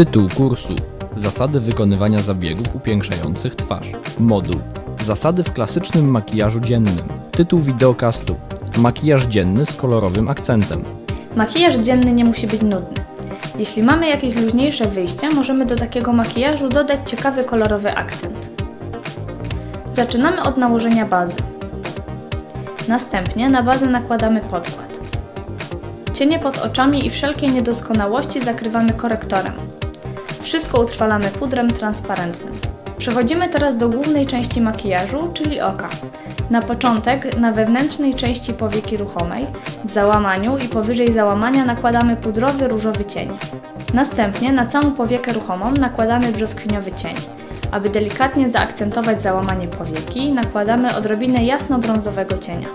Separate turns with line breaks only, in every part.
Tytuł kursu Zasady wykonywania zabiegów upiększających twarz. Moduł Zasady w klasycznym makijażu dziennym. Tytuł wideokastu Makijaż dzienny z kolorowym akcentem.
Makijaż dzienny nie musi być nudny. Jeśli mamy jakieś luźniejsze wyjście, możemy do takiego makijażu dodać ciekawy kolorowy akcent. Zaczynamy od nałożenia bazy. Następnie na bazę nakładamy podkład. Cienie pod oczami i wszelkie niedoskonałości zakrywamy korektorem. Wszystko utrwalamy pudrem transparentnym. Przechodzimy teraz do głównej części makijażu, czyli oka. Na początek na wewnętrznej części powieki ruchomej, w załamaniu i powyżej załamania nakładamy pudrowy różowy cień. Następnie na całą powiekę ruchomą nakładamy brzoskwiniowy cień. Aby delikatnie zaakcentować załamanie powieki, nakładamy odrobinę jasno-brązowego cienia.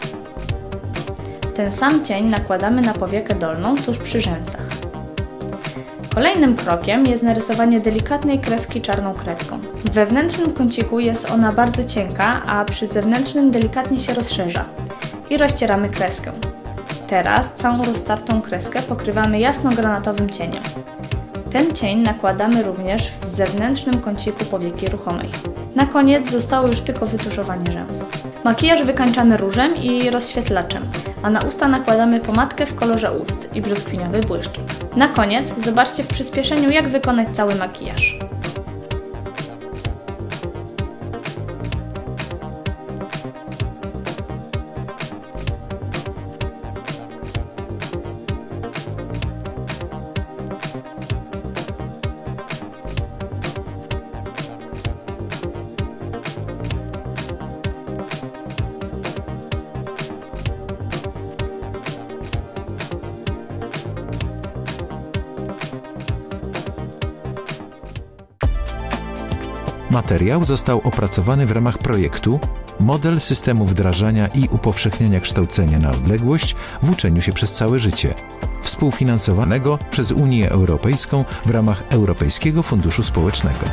Ten sam cień nakładamy na powiekę dolną tuż przy rzęsach. Kolejnym krokiem jest narysowanie delikatnej kreski czarną kredką. W wewnętrznym kąciku jest ona bardzo cienka, a przy zewnętrznym delikatnie się rozszerza. I rozcieramy kreskę. Teraz całą roztartą kreskę pokrywamy jasno-granatowym cieniem. Ten cień nakładamy również w zewnętrznym kąciku powieki ruchomej. Na koniec zostało już tylko wytuszowanie rzęs. Makijaż wykańczamy różem i rozświetlaczem, a na usta nakładamy pomadkę w kolorze ust i brzoskwiniowy błyszczyk. Na koniec zobaczcie w przyspieszeniu jak wykonać cały makijaż.
Materiał został opracowany w ramach projektu Model systemu wdrażania i upowszechniania kształcenia na odległość w uczeniu się przez całe życie, współfinansowanego przez Unię Europejską w ramach Europejskiego Funduszu Społecznego.